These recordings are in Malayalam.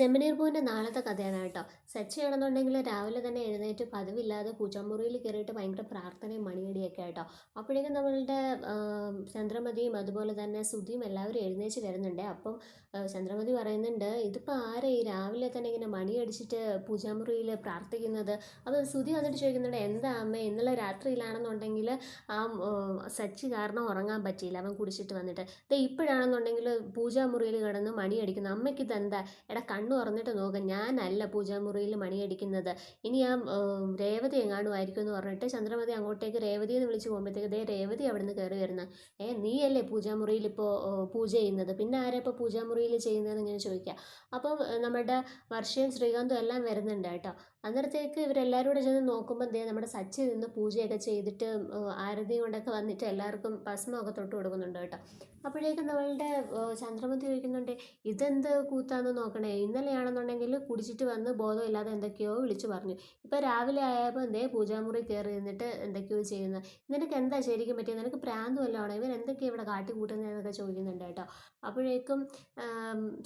ചെമ്മനീർ പൂവിന്റെ നാളത്തെ കഥയാണ് കേട്ടോ. സച്ചയാണെന്നുണ്ടെങ്കിൽ രാവിലെ തന്നെ എഴുന്നേറ്റ് പതിവില്ലാതെ പൂജാമുറിയിൽ കയറിയിട്ട് ഭയങ്കര പ്രാർത്ഥനയും മണിയടിയൊക്കെ ആയിട്ടോ അപ്പോഴേക്കും നമ്മളുടെ ചന്ദ്രമതിയും അതുപോലെ തന്നെ സുധിയും എല്ലാവരും എഴുന്നേറ്റ് വരുന്നുണ്ട്. അപ്പം ചന്ദ്രമതി പറയുന്നുണ്ട് ഇതിപ്പോൾ ആരെ ഈ രാവിലെ തന്നെ ഇങ്ങനെ മണിയടിച്ചിട്ട് പൂജാമുറിയിൽ പ്രാർത്ഥിക്കുന്നത്? അപ്പോൾ സുധി വന്നിട്ട് ചോദിക്കുന്നുണ്ട് എന്താ അമ്മ ഇന്നലെ രാത്രിയിലാണെന്നുണ്ടെങ്കിൽ ആ സച്ചി കാരണം ഉറങ്ങാൻ പറ്റിയില്ല അവൻ കുടിച്ചിട്ട് വന്നിട്ട്. ഇപ്പോഴാണെന്നുണ്ടെങ്കിൽ പൂജാമുറിയിൽ കിടന്ന് മണിയടിക്കുന്നു. അമ്മയ്ക്ക് ഇതെന്താ എടാ കണ്ണു തുറന്നിട്ട് നോക്കാം. ഞാനല്ല പൂജാമുറിയിൽ മണിയടിക്കുന്നത്. ഇനി ആ രേവതി എങ്ങാണ്ടുമായിരിക്കും എന്ന് പറഞ്ഞിട്ട് ചന്ദ്രമതി അങ്ങോട്ടേക്ക് രേവതി എന്ന് വിളിച്ച് പോകുമ്പോഴത്തേക്ക് ദേ രേവതി അവിടെ നിന്ന് കയറി വരുന്ന. ഏ നീയല്ലേ പൂജാമുറിയിൽ ഇപ്പോൾ പൂജ ചെയ്യുന്നത്? പിന്നെ ആരാ ഇപ്പോൾ പൂജാമുറിയിൽ ചെയ്യുന്നതെന്ന് ഇങ്ങനെ ചോദിക്കുക. അപ്പം നമ്മുടെ വർഷയും ശ്രീകാന്തും എല്ലാം വരുന്നുണ്ട് കേട്ടോ. അന്നേരത്തേക്ക് ഇവരെല്ലാവരും കൂടെ ചെന്ന് നോക്കുമ്പോൾ ദേ നമ്മുടെ സച്ചി നിന്ന് പൂജയൊക്കെ ചെയ്തിട്ട് ആരതിയും കൊണ്ടൊക്കെ വന്നിട്ട് എല്ലാവർക്കും ഭസ്മമൊക്കെ തൊട്ട് കൊടുക്കുന്നുണ്ട് കേട്ടോ. അപ്പോഴേക്കും നമ്മളുടെ ചന്ദ്രമതി ചോദിക്കുന്നുണ്ട് ഇതെന്ത് കൂത്താന്ന് നോക്കണേ? ഇന്നലെയാണെന്നുണ്ടെങ്കിൽ കുടിച്ചിട്ട് വന്ന് ബോധമില്ലാതെ എന്തൊക്കെയോ വിളിച്ചു പറഞ്ഞു. ഇപ്പോൾ രാവിലെ ആയപ്പോൾ എന്തേ പൂജാമുറി കയറി നിന്നിട്ട് എന്തൊക്കെയോ ചെയ്യുന്നത് നിനക്ക് എന്താ ശരിക്കും പറ്റിയത് നിനക്ക് പ്രാന്ത് വല്ലതാണോ ഇവൻ എന്തൊക്കെയാണ് ഇവിടെ കാട്ടി കൂട്ടുന്നതെന്നൊക്കെ ചോദിക്കുന്നുണ്ട് കേട്ടോ. അപ്പോഴേക്കും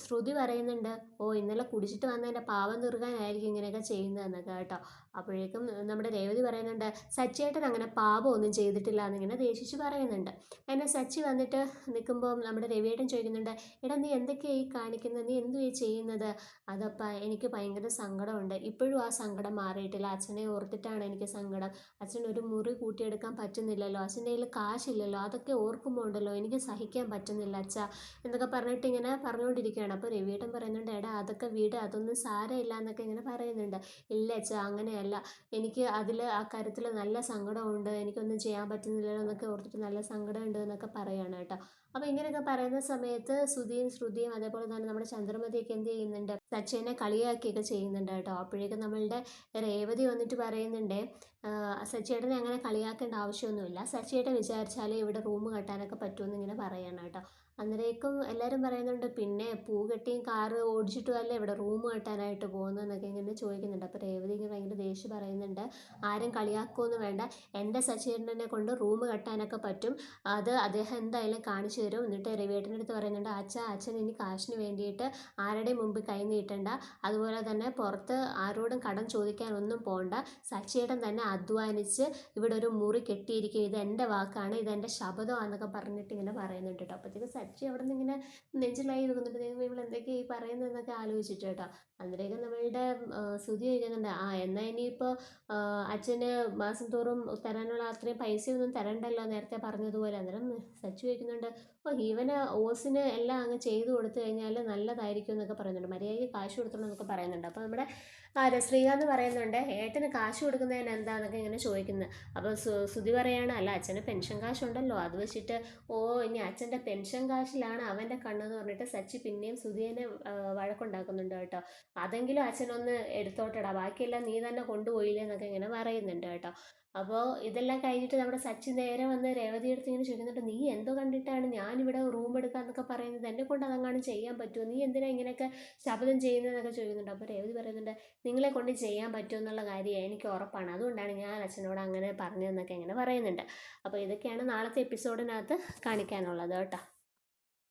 ശ്രുതി പറയുന്നുണ്ട് ഓ ഇന്നലെ കുടിച്ചിട്ട് വന്നതിന്റെ പാവം തീർക്കാനായിരിക്കും ഇങ്ങനെയൊക്കെ ചെയ്യുന്നതെന്നൊക്കെ കേട്ടോ. അപ്പോഴേക്കും നമ്മുടെ രേവതി പറയുന്നുണ്ട് സച്ചിയേട്ടൻ അങ്ങനെ പാപമൊന്നും ചെയ്തിട്ടില്ല എന്നിങ്ങനെ ദേഷിച്ച് പറയുന്നുണ്ട്. അങ്ങനെ സച്ചി വന്നിട്ട് നിൽക്കുമ്പോൾ നമ്മുടെ രവിയേട്ടൻ ചോദിക്കുന്നുണ്ട് എടാ നീ എന്തൊക്കെയാണ് ഈ കാണിക്കുന്നത്? നീ എന്തുവാ ചെയ്യുന്നത്? അതപ്പ എനിക്ക് ഭയങ്കര സങ്കടമുണ്ട്. ഇപ്പോഴും ആ സങ്കടം മാറിയിട്ടില്ല. അച്ഛനെ ഓർത്തിട്ടാണ് എനിക്ക് സങ്കടം. അച്ഛൻ ഒരു മുറി കൂട്ടിയെടുക്കാൻ പറ്റുന്നില്ലല്ലോ. അച്ഛന്റെ കയ്യിൽ കാശില്ലല്ലോ. അതൊക്കെ ഓർക്കുമ്പോൾ ഉണ്ടല്ലോ എനിക്ക് സഹിക്കാൻ പറ്റുന്നില്ല അച്ഛ. എന്നൊക്കെ പറഞ്ഞിട്ട് ഇങ്ങനെ പറഞ്ഞുകൊണ്ടിരിക്കുകയാണ്. അപ്പോൾ രവിയേട്ടൻ പറയുന്നുണ്ട് എടാ അതൊക്കെ വീട്. അതൊന്നും സാരമില്ല എന്നൊക്കെ ഇങ്ങനെ പറയുന്നുണ്ട്. ഇല്ല അച്ഛ അങ്ങനെയല്ല. എനിക്ക് അതിൽ ആ കാര്യത്തിൽ നല്ല സങ്കടമുണ്ട്. എനിക്കൊന്നും ചെയ്യാൻ പറ്റുന്നില്ലല്ലോ എന്നൊക്കെ ഓർത്തിട്ട് നല്ല സങ്കടമുണ്ട് എന്നൊക്കെ പറയുകയാണ് കേട്ടോ. അപ്പോൾ ഇങ്ങനെയൊക്കെ പറയുന്ന സമയത്ത് ശ്രുതിയും ശ്രുതിയും അതേപോലെ തന്നെ നമ്മുടെ ചന്ദ്രമതിയൊക്കെ എന്ത് ചെയ്യുന്നുണ്ട് സച്ചിനെ കളിയാക്കിയൊക്കെ ചെയ്യുന്നുണ്ട് കേട്ടോ. അപ്പോഴേക്കും നമ്മളുടെ രേവതി വന്നിട്ട് പറയുന്നുണ്ട് സച്ചിയേട്ടനെ അങ്ങനെ കളിയാക്കേണ്ട ആവശ്യമൊന്നുമില്ല. സച്ചിയേട്ടൻ വിചാരിച്ചാലേ ഇവിടെ റൂം കെട്ടാനൊക്കെ പറ്റുമെന്ന് ഇങ്ങനെ പറയണം കേട്ടോ. അന്നേരേക്കും എല്ലാവരും പറയുന്നുണ്ട് പിന്നെ പൂ കെട്ടിയും കാറ് ഓടിച്ചിട്ടും അല്ലേ ഇവിടെ റൂം കെട്ടാനായിട്ട് പോകുന്നതെന്നൊക്കെ ഇങ്ങനെ ചോദിക്കുന്നുണ്ട്. അപ്പോൾ രേവതി ഇങ്ങനെ ഭയങ്കര ദേഷ്യം പറയുന്നുണ്ട് ആരും കളിയാക്കുമെന്ന് വേണ്ട. എന്റെ സച്ചേട്ടനെ കൊണ്ട് റൂം കെട്ടാനൊക്കെ പറ്റും. അത് അദ്ദേഹം എന്തായാലും കാണിച്ചു തരും. എന്നിട്ട് രവിയേട്ടന്റെ അടുത്ത് പറയുന്നുണ്ട് അച്ഛ അച്ഛൻ ഇനി കാശിന് വേണ്ടിയിട്ട് ആരുടെയും മുമ്പിൽ കൈ നീട്ടണ്ട. അതുപോലെ തന്നെ പുറത്ത് ആരോടും കടം ചോദിക്കാനൊന്നും പോകണ്ട സച്ചിയേട്ടൻ തന്നെ അധ്വാനിച്ച് ഇവിടെ ഒരു മുറി കെട്ടിയിരിക്കും ഇത് എന്റെ വാക്കാണ്. ഇത് എന്റെ ശബ്ദമാണെന്നൊക്കെ പറഞ്ഞിട്ട് ഇങ്ങനെ പറയുന്നുണ്ട് കേട്ടോ. അപ്പോഴത്തേക്ക് സച്ചി അവിടെ നിന്ന് ഇങ്ങനെ നെഞ്ചിലായി നിൽക്കുന്നുണ്ട്. ദൈവം ഇവൾ എന്തൊക്കെയാണ് ഈ പറയുന്നതെന്നൊക്കെ ആലോചിച്ചിട്ട് കേട്ടോ. അന്നേരം നമ്മളുടെ സ്തുതി ചോദിക്കുന്നുണ്ട്. ആ എന്നാൽ ഇനിയിപ്പോൾ അച്ഛന് മാസം തോറും തരാനുള്ള അത്രയും പൈസയൊന്നും തരണ്ടല്ലോ നേരത്തെ പറഞ്ഞതുപോലെ. അന്നേരം സച്ചു ചോദിക്കുന്നുണ്ട് ഓ ഇവന് ഓസിന് എല്ലാം അങ്ങ് ചെയ്തു കൊടുത്തു കഴിഞ്ഞാൽ നല്ലതായിരിക്കും എന്നൊക്കെ പറയുന്നുണ്ട്. മര്യാദയ്ക്ക് കാശ് കൊടുക്കണം എന്നൊക്കെ പറയുന്നുണ്ട്. അപ്പോൾ നമ്മുടെ ആര് ശ്രീകാന്ത് പറയുന്നുണ്ട് ഏട്ടന് കാശ് കൊടുക്കുന്നതിന് എന്താണെന്നൊക്കെ ഇങ്ങനെ ചോദിക്കുന്നത്. അപ്പോൾ സുതി പറയാണ് അല്ല അച്ഛന് പെൻഷൻ കാശുണ്ടല്ലോ. അത് വെച്ചിട്ട് ഓ ഇനി അച്ഛന്റെ പെൻഷൻ കാശിലാണ് അവന്റെ കണ്ണെന്ന് പറഞ്ഞിട്ട് സച്ചി പിന്നെയും സുധിയെ വഴക്കുണ്ടാക്കുന്നുണ്ട് കേട്ടോ. അതെങ്കിലും അച്ഛനൊന്ന് എടുത്തോട്ടടാ. ബാക്കിയെല്ലാം നീ തന്നെ കൊണ്ടുപോയില്ലേ എന്നൊക്കെ ഇങ്ങനെ പറയുന്നുണ്ട് കേട്ടോ. അപ്പോൾ ഇതെല്ലാം കഴിഞ്ഞിട്ട് നമ്മുടെ സച്ചി നേരെ വന്ന് രേവതി അടുത്ത് ഇങ്ങനെ ചോദിക്കുന്നുണ്ട് നീ എന്തോ കണ്ടിട്ടാണ്? ഞാനിവിടെ റൂം എടുക്കാന്നൊക്കെ പറയുന്നത് എന്നെ കൊണ്ട് അതങ്ങാനും ചെയ്യാൻ പറ്റുമോ? നീ എന്തിനാ ഇങ്ങനെയൊക്കെ ശബ്ദം ചെയ്യുന്നതെന്നൊക്കെ ചോദിക്കുന്നുണ്ട്. അപ്പോൾ രേവതി പറയുന്നുണ്ട് നിങ്ങളെ കൊണ്ട് ചെയ്യാൻ പറ്റുമോ എന്നുള്ള കാര്യം എനിക്ക് ഉറപ്പാണ്. അതുകൊണ്ടാണ് ഞാൻ അച്ഛനോട് അങ്ങനെ പറഞ്ഞതെന്നൊക്കെ ഇങ്ങനെ പറയുന്നുണ്ട്. അപ്പോൾ ഇതൊക്കെയാണ് നാളത്തെ എപ്പിസോഡിനകത്ത് കാണിക്കാനുള്ളത് കേട്ടോ.